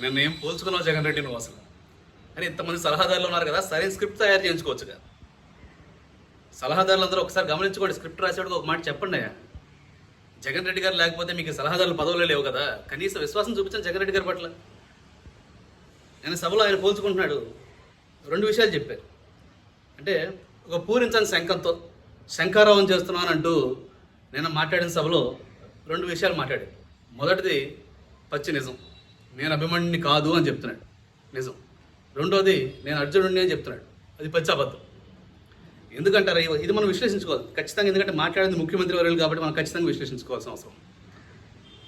నేను ఏం పోల్చుకున్నావు జగన్ రెడ్డి నువ్వు అసలు? అని ఇంతమంది సలహాదారులు ఉన్నారు కదా సరైన స్క్రిప్ట్ తయారు చేయించుకోవచ్చుగా. కదా సలహాదారులందరూ ఒకసారి గమనించుకోండి స్క్రిప్ట్ రాసేవాడికి ఒక మాట చెప్పండి జగన్ రెడ్డి గారు లేకపోతే మీకు సలహాదారులు పదవులే లేవు కదా. కనీస విశ్వాసం చూపించాను జగన్ రెడ్డి గారి పట్ల. నేను సభలో ఆయన పోల్చుకుంటున్నాడు. రెండు విషయాలు చెప్పారు. అంటే ఒక పూరించని శంఖంతో చేస్తున్నాను అంటూ నేను మాట్లాడిన సభలో రెండు విషయాలు మాట్లాడాడు మొదటిది పచ్చి నిజం. నేను అభిమన్యుని కాదు అని చెప్తున్నాడు. నిజం. రెండోది నేను అర్జునుడిని అని చెప్తున్నాడు. అది పచ్చి అబద్ధం ఎందుకంటారా? ఇది మనం విశ్లేషించుకోవాలి. ఖచ్చితంగా ఎందుకంటే మాట్లాడింది ముఖ్యమంత్రి వర్యులు కాబట్టి మనం ఖచ్చితంగా విశ్లేషించుకోవాల్సిన అవసరం.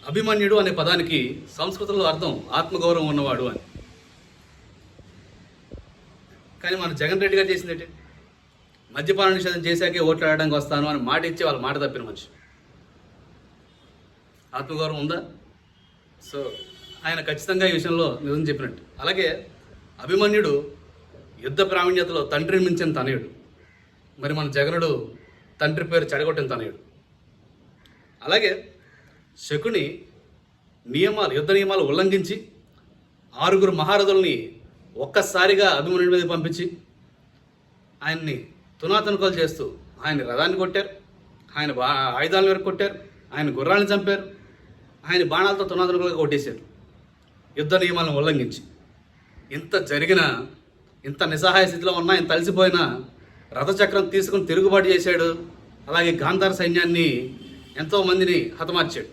అభిమన్యుడు అనే పదానికి సంస్కృతంలో అర్థం ఆత్మగౌరవం ఉన్నవాడు అని. కానీ మన జగన్ రెడ్డి గారు చేసింది ఏంటి? మద్యపాన నిషేధం చేశాకే ఓట్లాడడానికి వస్తాను అని మాట ఇచ్చి వాళ్ళ మాట తప్పిన మనిషి. ఆత్మగౌరవం ఉందా? సో ఆయన ఖచ్చితంగా ఈ విషయంలో నిజం చెప్పినట్టు. అలాగే అభిమన్యుడు యుద్ధ ప్రావీణ్యతలో తండ్రిని మించిన తనయుడు. మరి మన జగనుడు తండ్రి పేరు చెడగొట్టిన తనయుడు. అలాగే శకుని నియమాలు యుద్ధ నియమాలు ఉల్లంఘించి ఆరుగురు మహారథుల్ని ఒక్కసారిగా అభిమన్యుడి మీద పంపించి ఆయన్ని తునాతునకలు చేస్తూ ఆయన రథాన్ని కొట్టారు. ఆయన బా ఆయుధాల వరకు కొట్టారు. ఆయన గుర్రాన్ని చంపారు. ఆయన బాణాలతో తునాతునకలుగా కొట్టేశారు. యుద్ధ నియమాలను ఉల్లంఘించి. ఇంత జరిగిన ఇంత నిస్సహాయ స్థితిలో ఉన్నా ఇంత తలిసిపోయిన రథచక్రం తీసుకుని తిరుగుబాటు చేశాడు. అలాగే గాంధార సైన్యాన్ని ఎంతోమందిని హతమార్చాడు.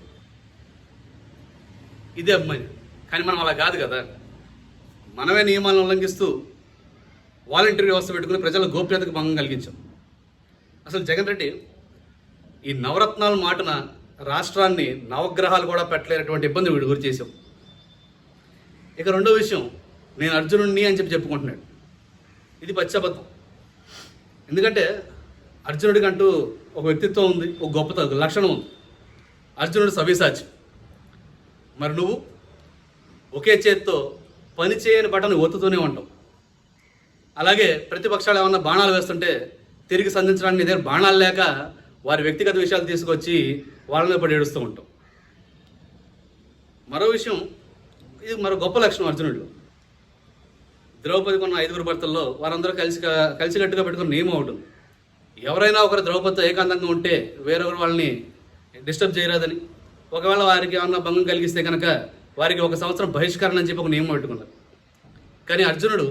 ఇదే అభిమాని. కానీ మనం అలా కాదు కదా. మనమే నియమాలను ఉల్లంఘిస్తూ వాలంటీర్ వ్యవస్థ పెట్టుకుని ప్రజల గోప్యతకు భంగం కలిగించాం. అసలు జగన్ రెడ్డి ఈ నవరత్నాల మాటన రాష్ట్రాన్ని నవగ్రహాలు కూడా పెట్టలేనటువంటి ఇబ్బంది వీడి గురి చేసాం ఇక రెండో విషయం నేను అర్జునుడిని అని చెప్పి చెప్పుకుంటున్నాడు. ఇది పచ్చబద్ధం ఎందుకంటే అర్జునుడికి అంటూ ఒక వ్యక్తిత్వం ఉంది ఒక గొప్పత లక్షణం ఉంది. అర్జునుడు సవ్యసాచి. మరి నువ్వు? ఒకే చేత్తో పని చేయని బటన్ ఒత్తుతూనే ఉంటావు అలాగే ప్రతిపక్షాలు ఏమన్నా బాణాలు వేస్తుంటే తిరిగి సంధించడానికి దగ్గర బాణాలు లేక వారి వ్యక్తిగత విషయాలు తీసుకొచ్చి వాళ్ళ మీద పడి ఏడుస్తూ ఉంటాం మరో విషయం ఇది మరో గొప్ప లక్షణం అర్జునుడు ద్రౌపదికి ఉన్న ఐదుగురు భర్తల్లో వారందరూ కలిసి కలిసికట్టుగా పెట్టుకున్న నియమం ఒకటి ఎవరైనా ఒకరు ద్రౌపదితో ఏకాంతంగా ఉంటే వేరొకరు వాళ్ళని డిస్టర్బ్ చేయరాదని. ఒకవేళ వారికి ఏమన్నా భంగం కలిగిస్తే కనుక వారికి ఒక సంవత్సరం బహిష్కరణ అని చెప్పి ఒక నియమం పెట్టుకున్నారు. కానీ అర్జునుడు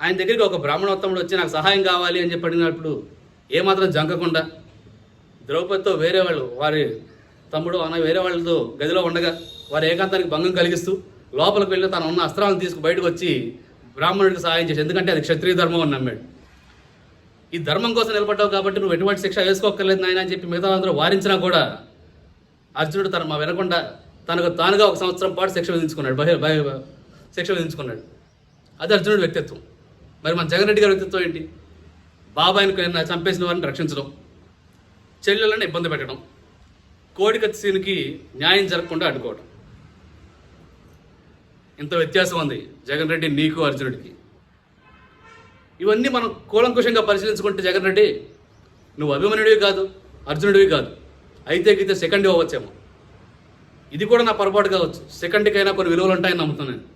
ఆయన దగ్గరికి ఒక బ్రాహ్మణోత్తముడు వచ్చి నాకు సహాయం కావాలి అని చెప్పి అడిగినప్పుడు ఏమాత్రం జంకకుండా ద్రౌపదితో వేరే వాళ్ళు వారి తమ్ముడు అన్న వేరే వాళ్ళతో గదిలో ఉండగా వారి ఏకాంతానికి భంగం కలిగిస్తూ లోపలికి వెళ్ళి తను ఉన్న అస్త్రాలను తీసుకు బయటకు వచ్చి బ్రాహ్మణుడికి సహాయం చేసి ఎందుకంటే అది క్షత్రియ ధర్మం అని నమ్మాడు. ఈ ధర్మం కోసం నిలబడ్డావు కాబట్టి నువ్వు ఎటువంటి శిక్ష వేసుకోక్కర్లేదు నాయన అని చెప్పి మిగతా అందరూ వారించినా కూడా అర్జునుడు తన మా వినకుండా తనకు తానుగా ఒక సంవత్సరం పాటు శిక్ష విధించుకున్నాడు. బహి బహి శిక్ష విధించుకున్నాడు. అది అర్జునుడి వ్యక్తిత్వం. మరి మన జగన్ రెడ్డి గారి వ్యక్తిత్వం ఏంటి? బాబాయిని చంపేసిన వారిని రక్షించడం చెల్లెలను ఇబ్బంది పెట్టడం. కోడికత్సీలకి న్యాయం జరగకుండా అడ్డుకోవడం ఇంత వ్యత్యాసం ఉంది జగన్ రెడ్డి నీకు అర్జునుడికి. ఇవన్నీ మనం కూలంకుషంగా పరిశీలించుకుంటే జగన్ రెడ్డి నువ్వు అభిమన్యుడివి కాదు అర్జునుడివి కాదు. అయితే గీతే సెకండ్ అవ్వచ్చేమో. ఇది కూడా నా పొరపాటు కావచ్చు. సెకండ్కైనా కొన్ని విలువలు ఉంటాయని నమ్ముతున్నాను నేను.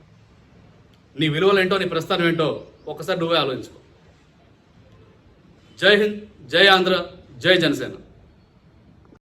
నీ విలువలు ఏంటో నీ ప్రస్థానం ఏంటో ఒక్కసారి నువ్వే ఆలోచించుకో. జై హింద్ జై ఆంధ్ర జై జనసేన.